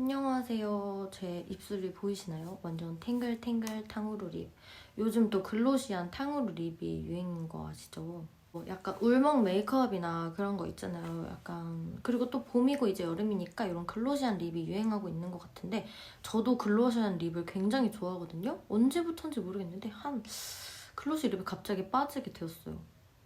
안녕하세요. 제 입술이 보이시나요? 완전 탱글탱글 탕후루 립. 요즘 또 글로시한 탕후루 립이 유행인 거 아시죠? 뭐 약간 울먹 메이크업이나 그런 거 있잖아요. 약간 그리고 또 봄이고 이제 여름이니까 이런 글로시한 립이 유행하고 있는 것 같은데 저도 글로시한 립을 굉장히 좋아하거든요. 언제부터인지 모르겠는데 한 글로시 립에 갑자기 빠지게 되었어요.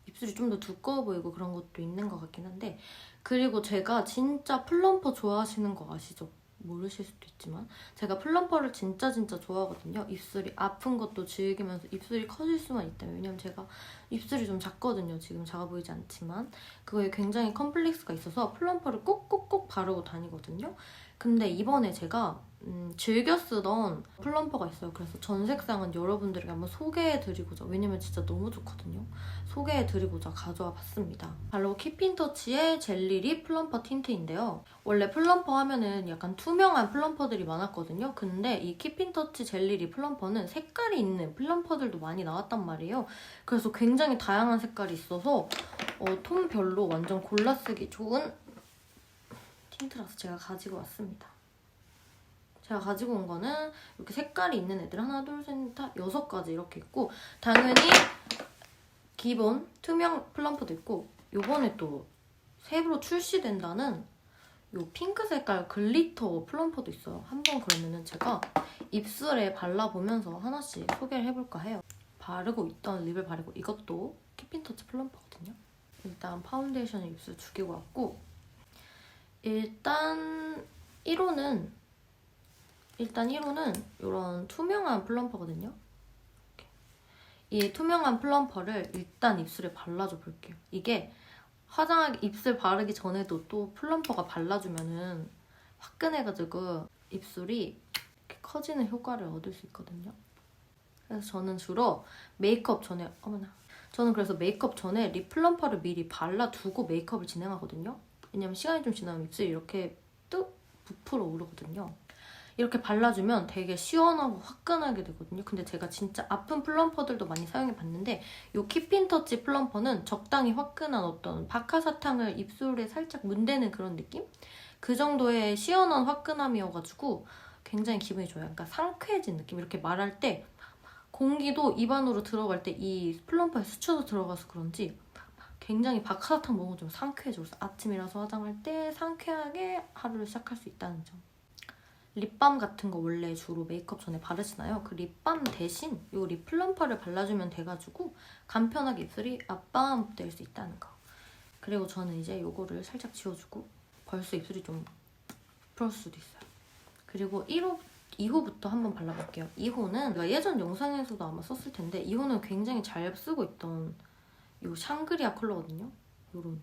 입술이 좀 더 두꺼워 보이고 그런 것도 있는 것 같긴 한데 그리고 제가 진짜 플럼퍼 좋아하시는 거 아시죠? 모르실 수도 있지만 제가 플럼퍼를 진짜 진짜 좋아하거든요. 입술이 아픈 것도 즐기면서 입술이 커질 수만 있다면 왜냐면 제가 입술이 좀 작거든요. 지금 작아 보이지 않지만 그거에 굉장히 컴플렉스가 있어서 플럼퍼를 꼭꼭꼭 바르고 다니거든요. 근데 이번에 제가 음, 즐겨 쓰던 플럼퍼가 있어요. 그래서 전 색상은 여러분들에게 한번 소개해드리고자 왜냐면 진짜 너무 좋거든요. 소개해드리고자 가져와 봤습니다. 바로 키핀터치의 젤리립 플럼퍼 틴트인데요. 원래 플럼퍼 하면은 약간 투명한 플럼퍼들이 많았거든요. 근데 이 키핀터치 젤리립 플럼퍼는 색깔이 있는 플럼퍼들도 많이 나왔단 말이에요. 그래서 굉장히 다양한 색깔이 있어서 어, 톤별로 완전 골라 쓰기 좋은 틴트라서 제가 가지고 왔습니다. 제가 가지고 온 거는 이렇게 색깔이 있는 애들 하나, 둘, 셋, 넷, 다 여섯 가지 이렇게 있고 당연히 기본 투명 플럼프도 있고 요번에 또 새로 출시된다는 요 핑크 색깔 글리터 플럼퍼도 있어요. 한번 그러면은 제가 입술에 발라보면서 하나씩 소개를 해볼까 해요. 바르고 있던 립을 바르고 이것도 키핀터치 플럼퍼거든요. 일단 파운데이션을 입술 죽이고 왔고 일단 1호는 일단 1호는 이런 투명한 플럼퍼거든요. 이 투명한 플럼퍼를 일단 입술에 발라줘 볼게요. 이게 화장하기 입술 바르기 전에도 또 플럼퍼가 발라주면은 화끈해가지고 입술이 커지는 효과를 얻을 수 있거든요. 그래서 저는 주로 메이크업 전에 어머나 저는 그래서 메이크업 전에 립 플럼퍼를 미리 발라두고 메이크업을 진행하거든요. 왜냐면 시간이 좀 지나면 입술이 이렇게 뚝 부풀어 오르거든요. 이렇게 발라주면 되게 시원하고 화끈하게 되거든요. 근데 제가 진짜 아픈 플럼퍼들도 많이 사용해봤는데 이 키핀터치 플럼퍼는 적당히 화끈한 어떤 박하사탕을 입술에 살짝 문대는 그런 느낌? 그 정도의 시원한 화끈함이어가지고 굉장히 기분이 좋아요. 그러니까 상쾌해진 느낌. 이렇게 말할 때 공기도 입안으로 들어갈 때 이 플럼퍼에 스쳐서 들어가서 그런지 굉장히 박하사탕 먹으면 좀 상쾌해져. 그래서 아침이라서 화장할 때 상쾌하게 하루를 시작할 수 있다는 점. 립밤 같은 거 원래 주로 메이크업 전에 바르시나요? 그 립밤 대신 이립 플럼퍼를 발라주면 돼가지고 간편하게 입술이 앞밤 될 수 있다는 거. 그리고 저는 이제 이거를 살짝 지워주고 벌써 입술이 좀 풀었을 수도 있어요. 그리고 1호, 2호부터 한번 발라볼게요. 2호는 제가 예전 영상에서도 아마 썼을 텐데 2호는 굉장히 잘 쓰고 있던 이 샹그리아 컬러거든요. 요런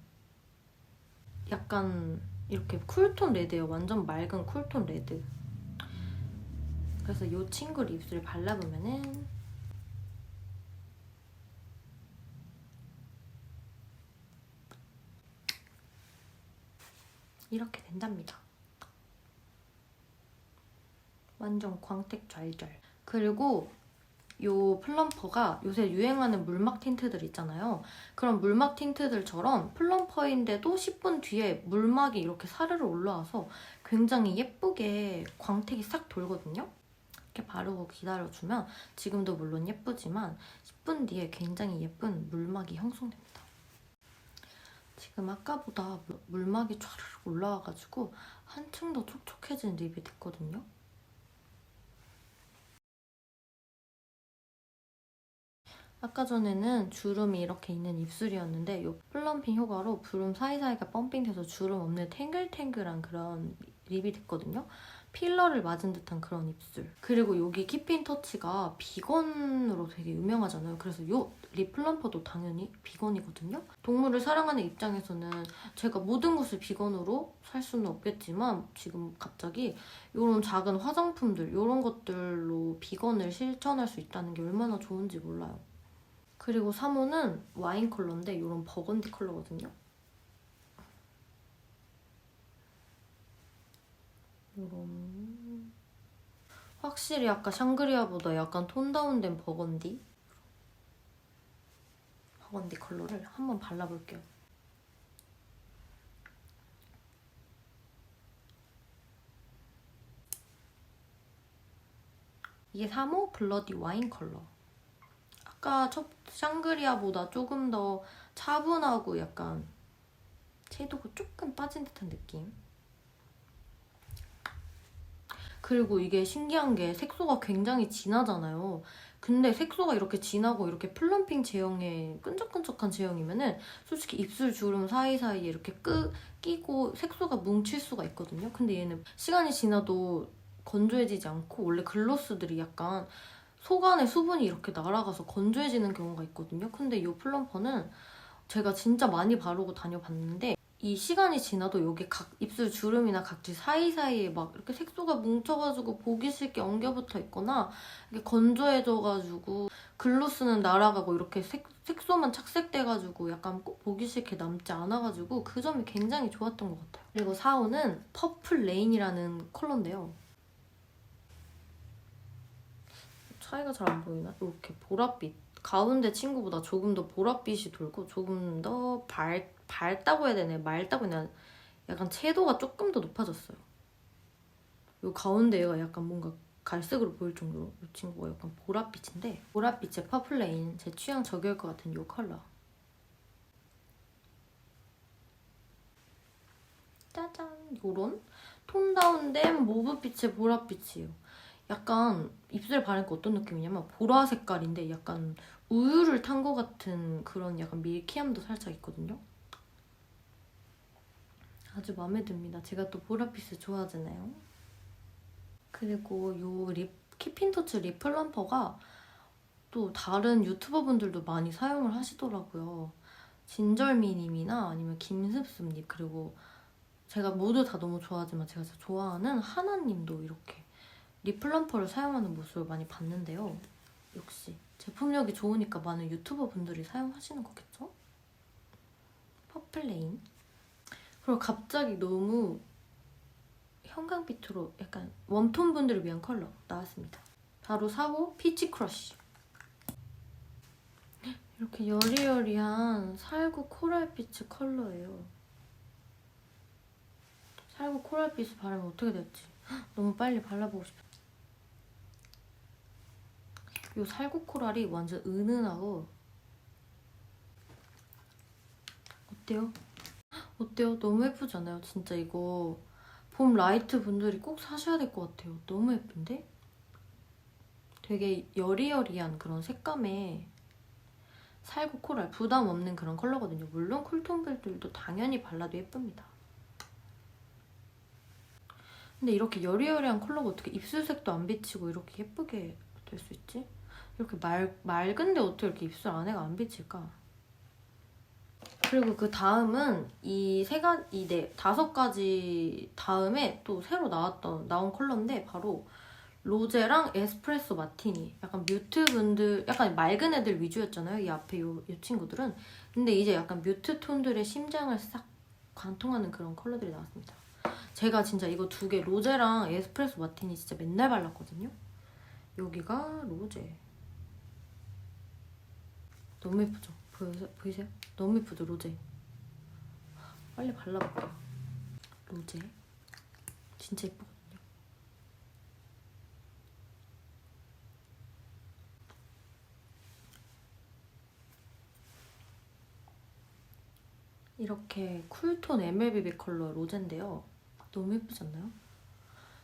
약간 이렇게 쿨톤 레드예요. 완전 맑은 쿨톤 레드. 그래서 이 친구 립스를 발라보면은 이렇게 된답니다. 완전 광택 잘잘. 그리고 이 플럼퍼가 요새 유행하는 물막 틴트들 있잖아요. 그런 물막 틴트들처럼 플럼퍼인데도 10분 뒤에 물막이 이렇게 사르르 올라와서 굉장히 예쁘게 광택이 싹 돌거든요. 이렇게 바르고 기다려주면 지금도 물론 예쁘지만 10분 뒤에 굉장히 예쁜 물막이 형성됩니다. 지금 아까보다 물막이 촤르륵 올라와가지고 한층 더 촉촉해진 립이 됐거든요. 아까 전에는 주름이 이렇게 있는 입술이었는데 이 플럼핑 효과로 주름 사이사이가 펌핑돼서 주름 없는 탱글탱글한 그런 립이 됐거든요. 필러를 맞은 듯한 그런 입술. 그리고 여기 키핀 터치가 비건으로 되게 유명하잖아요. 그래서 이립 플럼퍼도 당연히 비건이거든요. 동물을 사랑하는 입장에서는 제가 모든 것을 비건으로 살 수는 없겠지만 지금 갑자기 이런 작은 화장품들 이런 것들로 비건을 실천할 수 있다는 게 얼마나 좋은지 몰라요. 그리고 3호는 와인 컬러인데 이런 버건디 컬러거든요. 이런 확실히 아까 샹그리아보다 약간 톤 다운된 버건디 버건디 컬러를 한번 발라볼게요. 이게 3호 블러디 와인 컬러. 아까 첫 샹그리아보다 조금 더 차분하고 약간 채도가 조금 빠진 듯한 느낌. 그리고 이게 신기한 게 색소가 굉장히 진하잖아요. 근데 색소가 이렇게 진하고 이렇게 플럼핑 제형의 끈적끈적한 제형이면은 솔직히 입술 주름 사이사이에 이렇게 끄, 끼고 색소가 뭉칠 수가 있거든요. 근데 얘는 시간이 지나도 건조해지지 않고 원래 글로스들이 약간 속 안에 수분이 이렇게 날아가서 건조해지는 경우가 있거든요. 근데 이 플럼퍼는 제가 진짜 많이 바르고 다녀봤는데 이 시간이 지나도 여기 각 입술 주름이나 각질 사이사이에 막 이렇게 색소가 뭉쳐가지고 보기 싫게 엉겨붙어 있거나 이게 건조해져가지고 글로스는 날아가고 이렇게 색, 색소만 착색돼가지고 약간 꼭 보기 싫게 남지 않아가지고 그 점이 굉장히 좋았던 것 같아요. 그리고 4호는 퍼플 레인이라는 컬러인데요. 차이가 잘 안 보이나? 이렇게 보랏빛. 가운데 친구보다 조금 더 보랏빛이 돌고 조금 더 밝, 밝다고 해야 되나? 맑다고 해야 되나? 약간 채도가 조금 더 높아졌어요. 요 가운데 얘가 약간 뭔가 갈색으로 보일 정도로 이 친구가 약간 보랏빛인데 보랏빛의 퍼플레인 제 취향 저격일 것 같은 요 컬러. 짜잔! 요런 톤 다운된 모브빛의 보랏빛이에요. 약간 입술에 바르니까 어떤 느낌이냐면 보라 색깔인데 약간 우유를 탄 것 같은 그런 약간 밀키함도 살짝 있거든요. 아주 마음에 듭니다. 제가 또 보라빛을 좋아하잖아요. 그리고 요 립, 키핀터치 립 플럼퍼가 또 다른 유튜버 분들도 많이 사용을 하시더라고요. 진절미님이나 아니면 김습습님 그리고 제가 모두 다 너무 좋아하지만 제가 좋아하는 하나님도 이렇게 립 플럼퍼를 사용하는 모습을 많이 봤는데요. 역시 제품력이 좋으니까 많은 유튜버 분들이 사용하시는 거겠죠? 퍼플레인 그리고 갑자기 너무 형광빛으로 약간 웜톤 분들을 위한 컬러 나왔습니다. 바로 4호 피치 크러쉬 이렇게 여리여리한 살구 코랄빛의 컬러예요. 살구 코랄빛을 바르면 어떻게 될지 너무 빨리 발라보고 싶어요. 이 살구 코랄이 완전 은은하고 어때요? 어때요? 너무 예쁘지 않아요? 진짜 이거 봄 라이트 분들이 꼭 사셔야 될 것 같아요. 너무 예쁜데? 되게 여리여리한 그런 색감의 살구 코랄 부담 없는 그런 컬러거든요. 물론 쿨톤들도 당연히 발라도 예쁩니다. 근데 이렇게 여리여리한 컬러가 어떻게 입술색도 안 비치고 이렇게 예쁘게 될 수 있지? 이렇게 말, 맑은데 어떻게 이렇게 입술 안에가 안 비칠까? 그리고 그 다음은 이 세 가지, 이 네, 다섯 가지 다음에 또 새로 나왔던, 나온 컬러인데 바로 로제랑 에스프레소 마티니. 약간 뮤트 분들, 약간 맑은 애들 위주였잖아요. 이 앞에 요, 이 친구들은. 근데 이제 약간 뮤트 톤들의 심장을 싹 관통하는 그런 컬러들이 나왔습니다. 제가 진짜 이거 두 개, 로제랑 에스프레소 마티니 진짜 맨날 발랐거든요. 여기가 로제. 너무 예쁘죠? 보여서, 보이세요? 너무 예쁘죠, 로제? 빨리 발라볼게요. 로제. 진짜 예쁘거든요. 이렇게 쿨톤 MLBB 컬러 로제인데요. 너무 예쁘지 않나요?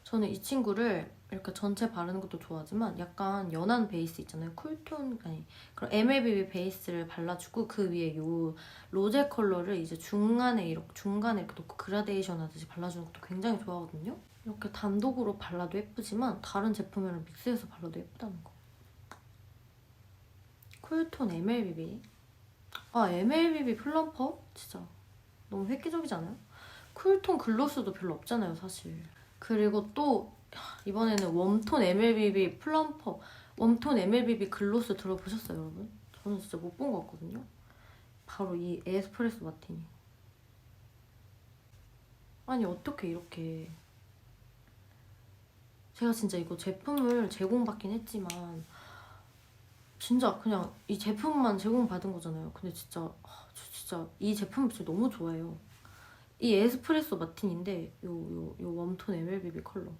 저는 이 친구를 이렇게 전체 바르는 것도 좋아하지만 약간 연한 베이스 있잖아요. 쿨톤 아니 그런 MLBB 베이스를 발라주고 그 위에 요 로제 컬러를 이제 중간에 이렇게 중간에 이렇게 놓고 그라데이션 하듯이 발라주는 것도 굉장히 좋아하거든요. 이렇게 단독으로 발라도 예쁘지만 다른 제품이랑 믹스해서 발라도 예쁘다는 거. 쿨톤 MLBB 아 MLBB 플럼퍼 진짜 너무 획기적이지 않아요? 쿨톤 글로스도 별로 없잖아요 사실. 그리고 또 이번에는 웜톤 MLBB 플럼퍼 웜톤 MLBB 글로스 들어보셨어요 여러분? 저는 진짜 못 본 것 같거든요. 바로 이 에스프레소 마티니. 아니 어떻게 이렇게. 제가 진짜 이거 제품을 제공받긴 했지만 진짜 그냥 이 제품만 제공받은 거잖아요. 근데 진짜 아, 저 진짜 이 제품 진짜 너무 좋아해요. 이 에스프레소 마틴인데 요 요 요 웜톤 MLBB 컬러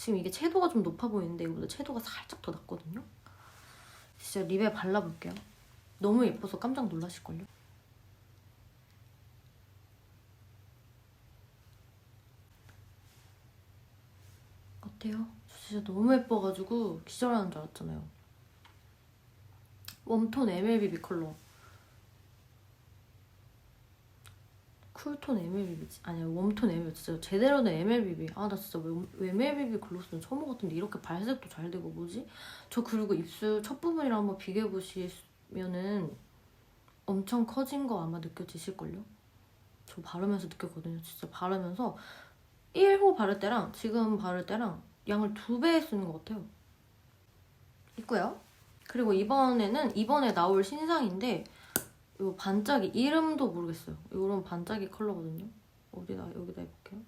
지금 이게 채도가 좀 높아 보이는데 이거보다 채도가 살짝 더 낮거든요. 진짜 립에 발라볼게요. 너무 예뻐서 깜짝 놀라실걸요? 어때요? 저 진짜 너무 예뻐가지고 기절하는 줄 알았잖아요. 웜톤 MLBB 컬러. 쿨톤 MLBB지. 아니야, 웜톤 MLBB. 진짜 제대로 된 MLBB. 아, 나 진짜 왜 MLBB 글로스는 처음 먹었는데 이렇게 발색도 잘 되고 뭐지? 저 그리고 입술 첫 부분이랑 한번 비교해보시면은 엄청 커진 거 아마 느껴지실걸요? 저 바르면서 느꼈거든요. 진짜 바르면서 1호 바를 때랑 지금 바를 때랑 양을 두 배 쓰는 것 같아요. 있고요. 그리고 이번에는 이번에 나올 신상인데 이 반짝이 이름도 모르겠어요. 이런 반짝이 컬러거든요. 어디다 여기다 해볼게요.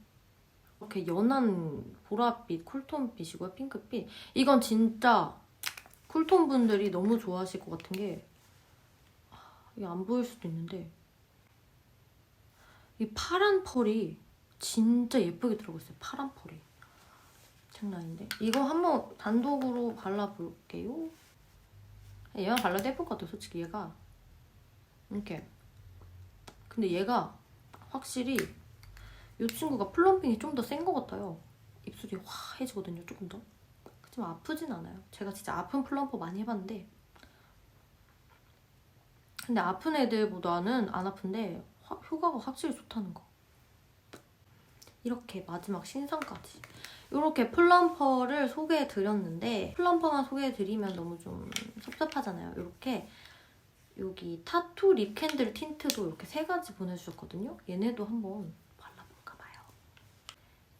이렇게 연한 보랏빛, 쿨톤빛이고요. 핑크빛. 이건 진짜 쿨톤 분들이 너무 좋아하실 것 같은 게 아, 이게 안 보일 수도 있는데 이 파란 펄이 진짜 예쁘게 들어가 있어요. 파란 펄이. 장난 아닌데. 이거 한번 단독으로 발라볼게요. 얘만 발라도 예쁠 것 같아요. 솔직히 얘가. 이렇게. 근데 얘가 확실히 이 친구가 플럼핑이 좀 더 센 것 같아요. 입술이 화해지거든요. 조금 더. 하지만 아프진 않아요. 제가 진짜 아픈 플럼퍼 많이 해봤는데 근데 아픈 애들보다는 안 아픈데 화- 효과가 확실히 좋다는 거. 이렇게 마지막 신상까지. 이렇게 플럼퍼를 소개해 드렸는데 플럼퍼만 소개해 드리면 너무 좀 섭섭하잖아요. 이렇게 여기 타투 립 캔들 틴트도 이렇게 세 가지 보내주셨거든요. 얘네도 한번 발라볼까 봐요.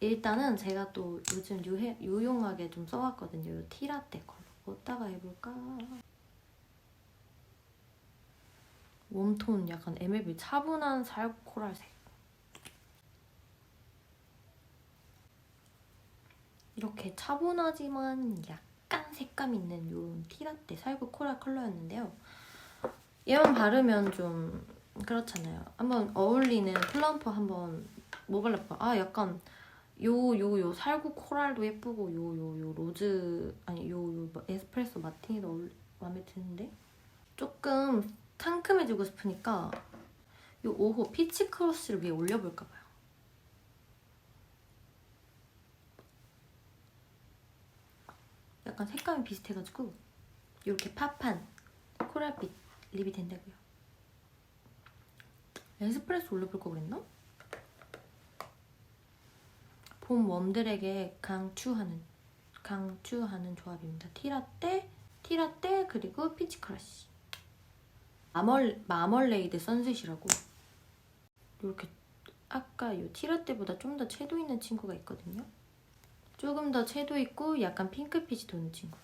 일단은 제가 또 요즘 유해, 유용하게 좀 써왔거든요. 이 티라떼 컬러. 어디다가 해볼까? 웜톤 약간 MLB 차분한 살 코랄색. 이렇게 차분하지만 약간 색감 있는 이런 티라떼 살구 코랄 컬러였는데요. 얘만 바르면 좀 그렇잖아요. 한번 어울리는 플럼퍼 한번 뭐 발라볼까? 아 약간 요 요 요 살구 코랄도 예쁘고 요 요 요 로즈 아니 요 요 에스프레소 마티니도 어울, 마음에 드는데 조금 상큼해지고 싶으니까 요 5호 피치 크로스를 위에 올려볼까 봐요. 약간 색감이 비슷해가지고 이렇게 팝한 코랄빛 립이 된다고요. 에스프레소 올려볼 거 그랬나? 봄 웜들에게 강추하는 강추하는 조합입니다. 티라떼, 티라떼 그리고 피치 크러쉬. 마멀 마멀레이드 선셋이라고 이렇게 아까 이 티라떼보다 좀 더 채도 있는 친구가 있거든요. 조금 더 채도 있고 약간 핑크빛이 도는 친구.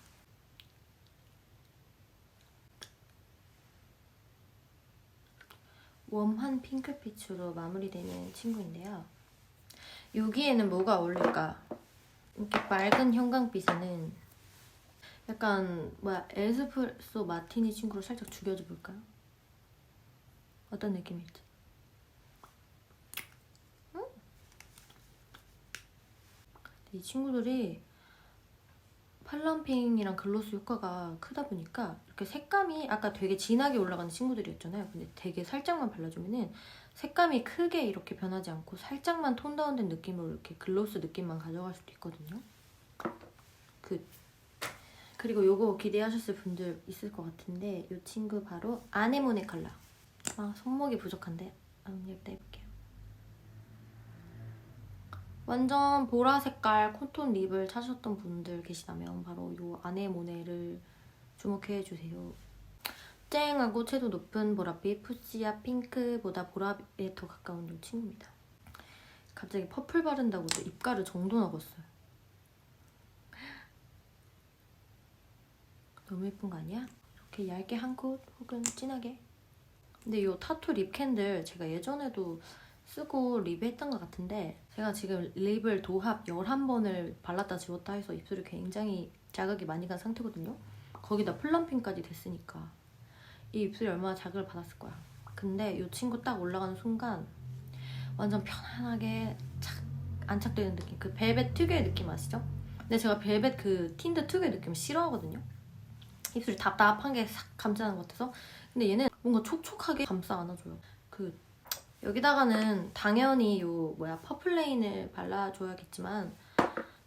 웜한 핑크빛으로 마무리되는 친구인데요. 여기에는 뭐가 어울릴까? 이렇게 맑은 형광빛에는 약간 뭐야 에스프레소 마티니 친구를 살짝 죽여줘 볼까요? 어떤 느낌일지. 음? 이 친구들이 팔럼핑이랑 글로스 효과가 크다 보니까 이렇게 색감이 아까 되게 진하게 올라가는 친구들이었잖아요. 근데 되게 살짝만 발라주면은 색감이 크게 이렇게 변하지 않고 살짝만 톤 다운된 느낌으로 이렇게 글로스 느낌만 가져갈 수도 있거든요. 그 그리고 요거 기대하셨을 분들 있을 것 같은데 이 친구 바로 아네모네 컬러. 아 손목이 부족한데 한번 여기다 해볼게요. 완전 보라 색깔 콘톤 립을 찾으셨던 분들 계시다면 바로 이 아네모네를 주목해주세요. 쨍하고 채도 높은 보랏빛 푸시아 핑크보다 보라에 더 가까운 이 친구입니다. 갑자기 퍼플 바른다고 또 입가를 정도 나갔어요. 너무 예쁜 거 아니야? 이렇게 얇게 한콧 혹은 진하게. 근데 이 타투 립 캔들 제가 예전에도 쓰고 리뷰했던 것 같은데 제가 지금 립을 도합 11번을 발랐다 지웠다 해서 입술이 굉장히 자극이 많이 간 상태거든요. 거기다 플럼핑까지 됐으니까 이 입술이 얼마나 자극을 받았을 거야. 근데 이 친구 딱 올라가는 순간 완전 편안하게 착 안착되는 느낌. 그 벨벳 특유의 느낌 아시죠? 근데 제가 벨벳 그 틴트 특유의 느낌 싫어하거든요. 입술이 답답한 게 싹 감싸는 것 같아서. 근데 얘는 뭔가 촉촉하게 감싸 안아줘요. 그 여기다가는 당연히 요 뭐야 퍼플레인을 발라줘야겠지만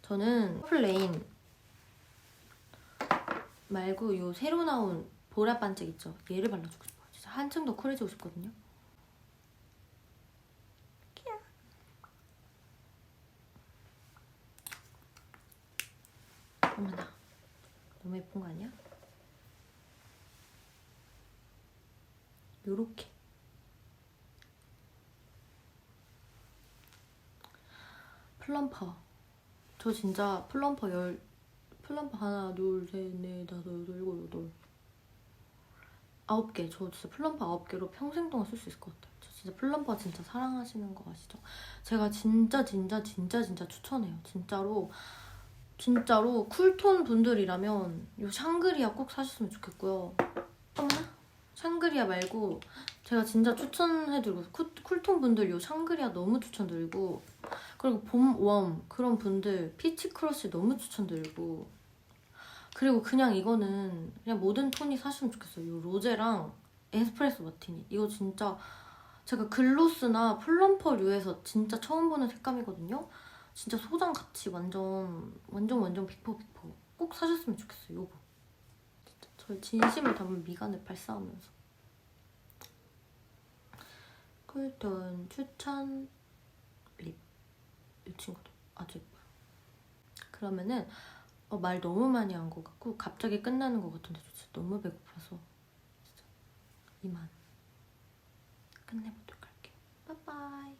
저는 퍼플레인 말고 요 새로 나온 보라 반짝 있죠. 얘를 발라주고 싶어요. 진짜 한층 더 쿨해지고 싶거든요. 어머나 너무 예쁜 거 아니야? 요렇게 플럼퍼. 저 진짜 플럼퍼 열 플럼퍼 하나 둘셋넷 다섯 여덟 일곱 여덟. 아홉 개 저 진짜 플럼퍼 아홉 개로 평생 동안 쓸 수 있을 것 같아요. 저 진짜 플럼퍼 진짜 사랑하시는 거 아시죠? 제가 진짜 진짜 진짜 진짜 추천해요. 진짜로. 진짜로 쿨톤 분들이라면 이 샹그리아 꼭 사셨으면 좋겠고요. 샹그리아 말고 제가 진짜 추천해드리고 쿨, 쿨톤 분들 이 샹그리아 너무 추천드리고 그리고 봄웜 그런 분들 피치 크러쉬 너무 추천드리고 그리고 그냥 이거는 그냥 모든 톤이 사시면 좋겠어요. 이 로제랑 에스프레소 마티니. 이거 진짜 제가 글로스나 플럼퍼류에서 진짜 처음 보는 색감이거든요. 진짜 소장 같이 완전 완전 완전 빅포 빅포 꼭 사셨으면 좋겠어요 요거. 진짜 저의 진심을 담은 미간을 발사하면서. 쿨톤 추천. 립 이 친구도 아직 그러면은 어, 말 너무 많이 한 것 같고 갑자기 끝나는 것 같은데 진짜 너무 배고파서 진짜 이만 끝내보도록 할게요. 빠빠이.